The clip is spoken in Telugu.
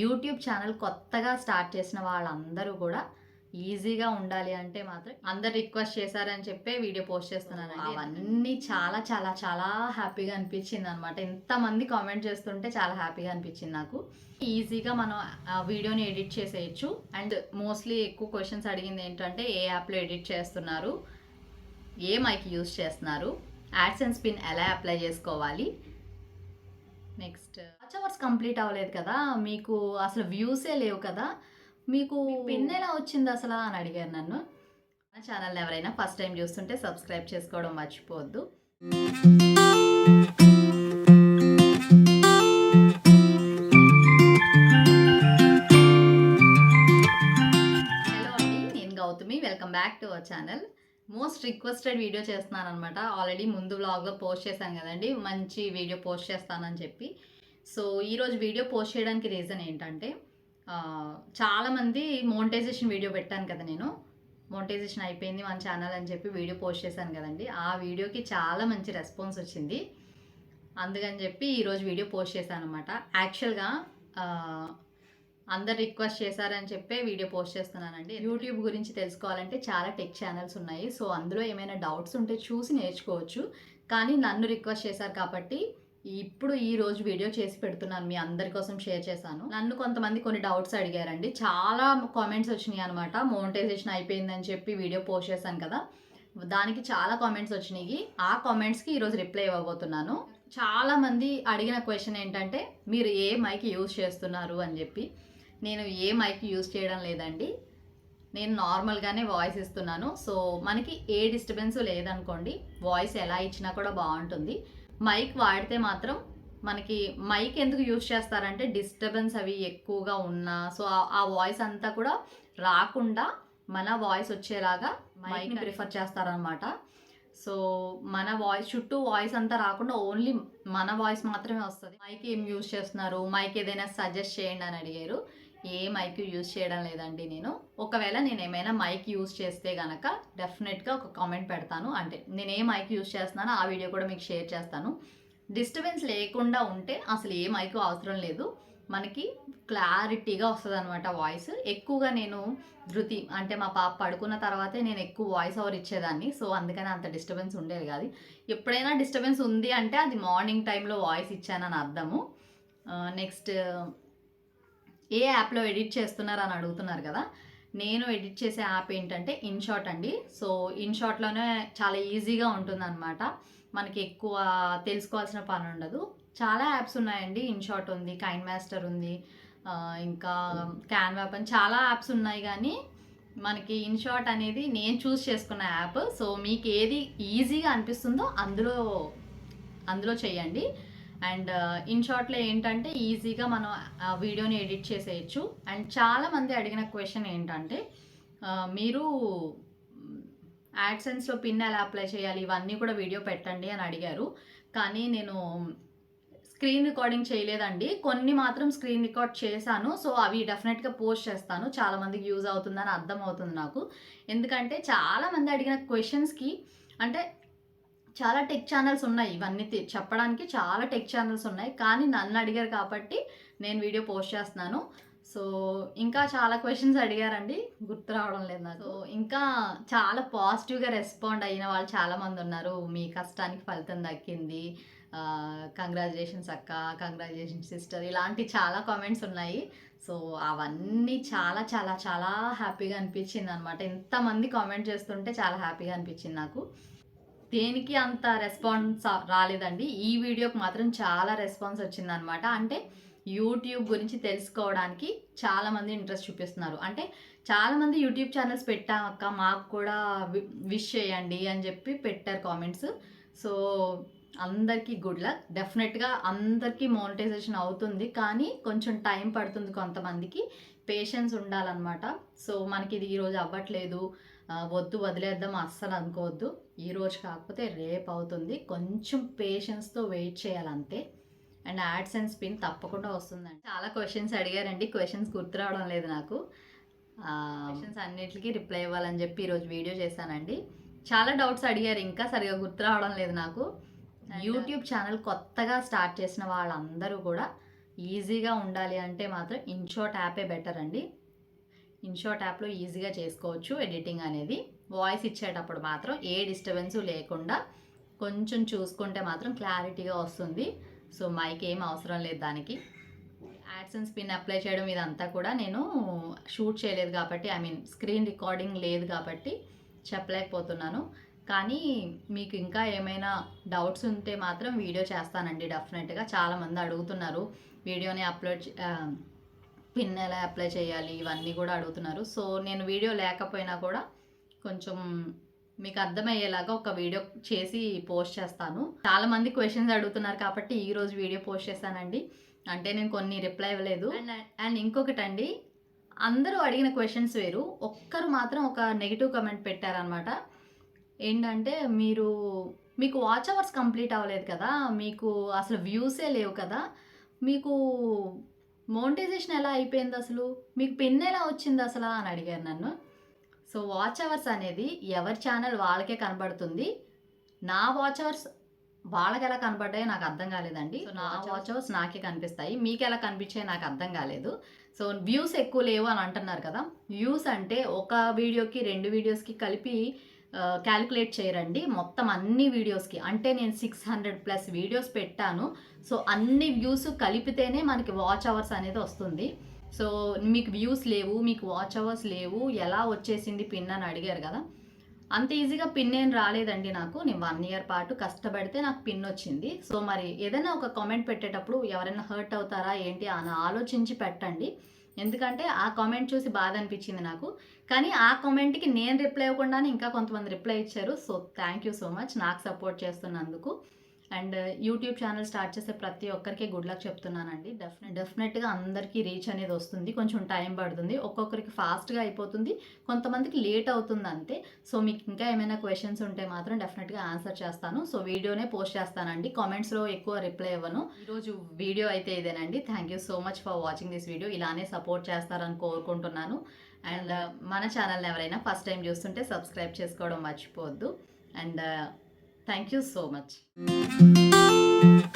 యూట్యూబ్ ఛానల్ కొత్తగా స్టార్ట్ చేసిన వాళ్ళందరూ కూడా ఈజీగా ఉండాలి అంటే మాత్రం అందరు రిక్వెస్ట్ చేశారని చెప్పే వీడియో పోస్ట్ చేస్తున్నాను అవన్నీ చాలా చాలా చాలా హ్యాపీగా అనిపించింది అనమాట ఎంతమంది కామెంట్ చేస్తుంటే చాలా హ్యాపీగా అనిపించింది నాకు. ఈజీగా మనం ఆ వీడియోని ఎడిట్ చేసేయచ్చు. అండ్ మోస్ట్లీ ఎక్కువ క్వశ్చన్స్ అడిగింది ఏంటంటే ఏ యాప్లో ఎడిట్ చేస్తున్నారు? ఏ మైక్ యూస్ చేస్తున్నారు? యాడ్స్ అండ్ స్పిన్ ఎలా అప్లై చేసుకోవాలి? నెక్స్ట్ వాచ్ అవర్స్ కంప్లీట్ అవ్వలేదు కదా? మీకు అసలు వ్యూసే లేవు కదా? మీకు పిన్ ఎలా వచ్చింది అసలు అని అడిగారు నన్ను. నా ఛానల్ ఎవరైనా ఫస్ట్ టైం చూస్తుంటే సబ్స్క్రైబ్ చేసుకోవడం మర్చిపోవద్దు. హలో అండి నేను Gowthami. Welcome back to our channel most requested video చేస్తున్నాను అనమాట ఆల్రెడీ ముందు వ్లాగ్లో పోస్ట్ చేశాను కదండి. మంచి వీడియో పోస్ట్ చేస్తానని చెప్పి. సో ఈరోజు వీడియో పోస్ట్ చేయడానికి రీజన్ ఏంటంటే చాలామంది మోనిటైజేషన్ వీడియో పెట్టాను కదా నేను. మోనిటైజేషన్ అయిపోయింది మన ఛానల్ అని చెప్పి వీడియో పోస్ట్ చేశాను కదండి. ఆ వీడియోకి చాలా మంచి రెస్పాన్స్ వచ్చింది. అందుకని చెప్పి ఈరోజు వీడియో పోస్ట్ చేశాను అనమాట యాక్చువల్గా అందరు రిక్వెస్ట్ చేశారని చెప్పే వీడియో పోస్ట్ చేస్తున్నానండి. యూట్యూబ్ గురించి తెలుసుకోవాలంటే చాలా టెక్ ఛానల్స్ ఉన్నాయి. సో అందులో ఏమైనా డౌట్స్ ఉంటే చూసి నేర్చుకోవచ్చు. కానీ నన్ను రిక్వెస్ట్ చేశారు కాబట్టి ఇప్పుడు ఈ రోజు వీడియో చేసి పెడుతున్నాను మీ అందరి కోసం షేర్ చేశాను. నన్ను కొంతమంది కొన్ని డౌట్స్ అడిగారండి. చాలా కామెంట్స్ వచ్చినాయి అనమాట మోనిటైజేషన్ అయిపోయిందని చెప్పి వీడియో పోస్ట్ చేశాను కదా. దానికి చాలా కామెంట్స్ వచ్చినాయి. ఆ కామెంట్స్కి ఈరోజు రిప్లై ఇవ్వబోతున్నాను. చాలా మంది అడిగిన క్వశ్చన్ ఏంటంటే మీరు ఏ మైక్ యూజ్ చేస్తున్నారు అని చెప్పి. నేను ఏ మైక్ యూజ్ చేయడం లేదండి. నేను నార్మల్గానే వాయిస్ ఇస్తున్నాను. సో మనకి ఏ డిస్టర్బెన్స్ లేదనుకోండి వాయిస్ ఎలా ఇచ్చినా కూడా బాగుంటుంది. మైక్ వాడితే మాత్రం మనకి మైక్ ఎందుకు యూజ్ చేస్తారంటే డిస్టర్బెన్స్ అవి ఎక్కువగా ఉన్నా సో ఆ- వాయిస్ అంతా కూడా రాకుండా మన వాయిస్ వచ్చేలాగా మైక్ని ప్రిఫర్ చేస్తారనమాట. సో మన వాయిస్ చుట్టూ వాయిస్ అంతా రాకుండా ఓన్లీ మన వాయిస్ మాత్రమే వస్తుంది. మైక్ ఏం యూజ్ చేస్తున్నారు? మైక్ ఏదైనా సజెస్ట్ చేయండి అని అడిగారు. ఏ మైక్ యూజ్ చేయడం లేదండి నేను. ఒకవేళ నేను ఏమైనా మైక్ యూజ్ చేస్తే గనక డెఫినెట్గా ఒక కామెంట్ పెడతాను. అంటే నేను ఏ మైక్ యూజ్ చేస్తున్నానో ఆ వీడియో కూడా మీకు షేర్ చేస్తాను. డిస్టర్బెన్స్ లేకుండా ఉంటే అసలు ఏ మైక్ అవసరం లేదు. మనకి క్లారిటీగా వస్తుంది అనమాట వాయిస్ ఎక్కువగా నేను ధృతి అంటే మా పాప పడుకున్న తర్వాతే నేను ఎక్కువ వాయిస్ ఓవర్ ఇచ్చేదాన్ని. సో అందుకని అంత డిస్టర్బెన్స్ ఉండేది కాదు. ఎప్పుడైనా డిస్టర్బెన్స్ ఉంది అంటే అది మార్నింగ్ టైంలో వాయిస్ ఇచ్చానని అర్థము. నెక్స్ట్ ఏ యాప్లో ఎడిట్ చేస్తున్నారు అని అడుగుతున్నారు కదా నేను ఎడిట్ చేసే యాప్ ఏంటంటే ఇన్షాట్ అండి. సో ఇన్షాట్లోనే చాలా ఈజీగా ఉంటుందన్నమాట. మనకి ఎక్కువ తెలుసుకోవాల్సిన పని ఉండదు. చాలా యాప్స్ ఉన్నాయండి. ఇన్షాట్ ఉంది కైన్ మాస్టర్ ఉంది ఇంకా ఇంకా క్యాన్వాప్ అని చాలా యాప్స్ ఉన్నాయి కానీ మనకి ఇన్షాట్ అనేది నేను చూస్ చేసుకున్న యాప్. సో మీకు ఏది ఈజీగా అనిపిస్తుందో అందులో అందులో చేయండి. అండ్ ఇన్ షార్ట్లో ఏంటంటే ఈజీగా మనం ఆ వీడియోని ఎడిట్ చేసేయచ్చు. అండ్ చాలా మంది అడిగిన క్వశ్చన్ ఏంటంటే మీరు యాడ్సెన్స్లో పిన్ ఎలా అప్లై చేయాలి? ఇవన్నీ కూడా వీడియో పెట్టండి అని అడిగారు. కానీ నేను స్క్రీన్ రికార్డింగ్ చేయలేదండి. కొన్ని మాత్రం స్క్రీన్ రికార్డ్ చేశాను. సో అవి డెఫినెట్గా పోస్ట్ చేస్తాను. చాలామందికి యూజ్ అవుతుందని అర్థం అవుతుంది నాకు. ఎందుకంటే చాలామంది అడిగిన క్వశ్చన్స్కి అంటే చాలా టెక్ ఛానల్స్ ఉన్నాయి. ఇవన్నీ చెప్పడానికి చాలా టెక్ ఛానల్స్ ఉన్నాయి. కానీ నన్ను అడిగారు కాబట్టి నేను వీడియో పోస్ట్ చేస్తున్నాను. సో ఇంకా చాలా క్వశ్చన్స్ అడిగారండి. గుర్తు రావడం లేదు నాకు. ఇంకా చాలా పాజిటివ్గా రెస్పాండ్ అయిన వాళ్ళు చాలామంది ఉన్నారు. మీ కష్టానికి ఫలితం దక్కింది. కంగ్రాచులేషన్స్ అక్క కంగ్రాచులేషన్స్ సిస్టర్ ఇలాంటి చాలా కామెంట్స్ ఉన్నాయి. సో అవన్నీ చాలా చాలా చాలా హ్యాపీగా అనిపించింది అనమాట ఎంతమంది కామెంట్ చేస్తుంటే చాలా హ్యాపీగా అనిపించింది నాకు. దేనికి అంత రెస్పాన్స్ రాలేదండి. ఈ వీడియోకి మాత్రం చాలా రెస్పాన్స్ వచ్చిందనమాట అంటే యూట్యూబ్ గురించి తెలుసుకోవడానికి చాలామంది ఇంట్రెస్ట్ చూపిస్తున్నారు. అంటే చాలామంది యూట్యూబ్ ఛానల్స్ పెట్టాక మాకు కూడా విష్ చేయండి అని చెప్పి పెట్టారు కామెంట్స్. సో అందరికీ గుడ్ లక్. డెఫినెట్గా అందరికీ మోనిటైజేషన్ అవుతుంది. కానీ కొంచెం టైం పడుతుంది కొంతమందికి. పేషెన్స్ ఉండాలన్నమాట. సో మనకి ఇది ఈరోజు అవ్వట్లేదు. వద్దు వదిలేద్దాం అస్సలు అనుకోవద్దు. ఈ రోజు కాకపోతే రేపు అవుతుంది. కొంచెం పేషెన్స్తో వెయిట్ చేయాలంతే. అండ్ యాడ్స్ అండ్ స్పిన్ తప్పకుండా వస్తుందండి. చాలా క్వశ్చన్స్ అడిగారండి. క్వశ్చన్స్ గుర్తు రావడం లేదు నాకు. క్వశ్చన్స్ అన్నిటికీ రిప్లై ఇవ్వాలని చెప్పి ఈరోజు వీడియో చేశానండి. చాలా డౌట్స్ అడిగారు. ఇంకా సరిగా గుర్తు రావడం లేదు నాకు. యూట్యూబ్ ఛానల్ కొత్తగా స్టార్ట్ చేసిన వాళ్ళందరూ కూడా ఈజీగా ఉండాలి అంటే మాత్రం ఇన్షాట్ యాపే బెటర్ అండి. ఇన్షాట్ యాప్లో ఈజీగా చేసుకోవచ్చు ఎడిటింగ్ అనేది. వాయిస్ ఇచ్చేటప్పుడు మాత్రం ఏ డిస్టర్బెన్స్ లేకుండా కొంచెం చూసుకుంటే మాత్రం క్లారిటీగా వస్తుంది. సో మైక్ ఏం అవసరం లేదు దానికి. యాడ్సెన్స్ పిన్ అప్లై చేయడం ఇదంతా కూడా నేను షూట్ చేయలేదు కాబట్టి ఐ మీన్ స్క్రీన్ రికార్డింగ్ లేదు కాబట్టి చెప్పలేకపోతున్నాను. కానీ మీకు ఇంకా ఏమైనా డౌట్స్ ఉంటే మాత్రం వీడియో చేస్తానండి డెఫినెట్గా. చాలామంది అడుగుతున్నారు వీడియోని అప్లోడ్ పిన్ ఎలా అప్లై చేయాలి ఇవన్నీ కూడా అడుగుతున్నారు. సో నేను వీడియో లేకపోయినా కూడా కొంచెం మీకు అర్థమయ్యేలాగా ఒక వీడియో చేసి పోస్ట్ చేస్తాను. చాలా మంది క్వశ్చన్స్ అడుగుతున్నారు కాబట్టి ఈ రోజు వీడియో పోస్ట్ చేశానండి. అంటే నేను కొన్ని రిప్లై ఇవ్వలేదు. అండ్ అండ్ ఇంకొకటి అండి అందరూ అడిగిన క్వశ్చన్స్ వేరు. ఒక్కరు మాత్రం ఒక నెగిటివ్ కమెంట్ పెట్టారనమాట ఏంటంటే మీరు మీకు వాచ్ అవర్స్ కంప్లీట్ అవ్వలేదు కదా మీకు అసలు వ్యూసే లేవు కదా మీకు మోనిటైజేషన్ ఎలా అయిపోయింది అసలు? మీకు పిన్ ఎలా వచ్చింది అసలు? అని అడిగారు నన్ను. సో వాచ్ అవర్స్ అనేది ఎవరి ఛానల్ వాళ్ళకే కనబడుతుంది. నా వాచ్ అవర్స్ వాళ్ళకి ఎలా కనబడ్డాయో నాకు అర్థం కాలేదండి. సో నా వాచ్ అవర్స్ నాకే కనిపిస్తాయి. మీకు ఎలా కనిపించాయో నాకు అర్థం కాలేదు. సో వ్యూస్ ఎక్కువ లేవు అని అంటున్నారు కదా. వ్యూస్ అంటే ఒక వీడియోకి రెండు వీడియోస్కి కలిపి క్యాలిక్యులేట్ చేయరండి. మొత్తం అన్ని వీడియోస్కి అంటే నేను సిక్స్ హండ్రెడ్ ప్లస్ వీడియోస్ పెట్టాను. సో అన్ని వ్యూస్ కలిపితేనే మనకి వాచ్ అవర్స్ అనేది వస్తుంది. సో మీకు వ్యూస్ లేవు మీకు వాచ్ అవర్స్ లేవు ఎలా వచ్చేసింది పిన్ అని అడిగారు కదా. అంత ఈజీగా పిన్ ఏం రాలేదండి నాకు. నేను వన్ ఇయర్ పాటు కష్టపడితే నాకు పిన్ వచ్చింది. సో మరి ఏదైనా ఒక కామెంట్ పెట్టేటప్పుడు ఎవరైనా హర్ట్ అవుతారా ఏంటి అని ఆలోచించి పెట్టండి. ఎందుకంటే ఆ కామెంట్ చూసి బాధ అనిపించింది నాకు. కానీ ఆ కామెంట్కి నేను రిప్లై ఇవ్వకుండానే ఇంకా కొంతమంది రిప్లై ఇచ్చారు. So thank you so much నాకు సపోర్ట్ చేస్తున్నందుకు. అండ్ యూట్యూబ్ ఛానల్ స్టార్ట్ చేసే ప్రతి ఒక్కరికి గుడ్ లక్ చెప్తున్నానండి. డెఫినెట్ డెఫినెట్గా అందరికీ రీచ్ అనేది వస్తుంది. కొంచెం టైం పడుతుంది. ఒక్కొక్కరికి ఫాస్ట్గా అయిపోతుంది. కొంతమందికి లేట్ అవుతుంది అంతే. సో మీకు ఇంకా ఏమైనా క్వశ్చన్స్ ఉంటే మాత్రం డెఫినెట్గా ఆన్సర్ చేస్తాను. సో వీడియోనే పోస్ట్ చేస్తానండి. కామెంట్స్లో ఎక్కువ రిప్లై ఇవ్వను. ఈరోజు వీడియో అయితే ఇదేనండి. Thank you so much for watching this video ఇలానే సపోర్ట్ చేస్తారని కోరుకుంటున్నాను. అండ్ uh, మన ఛానల్ని ఎవరైనా ఫస్ట్ టైం చూస్తుంటే సబ్స్క్రైబ్ చేసుకోవడం మర్చిపోవద్దు. And Thank you so much.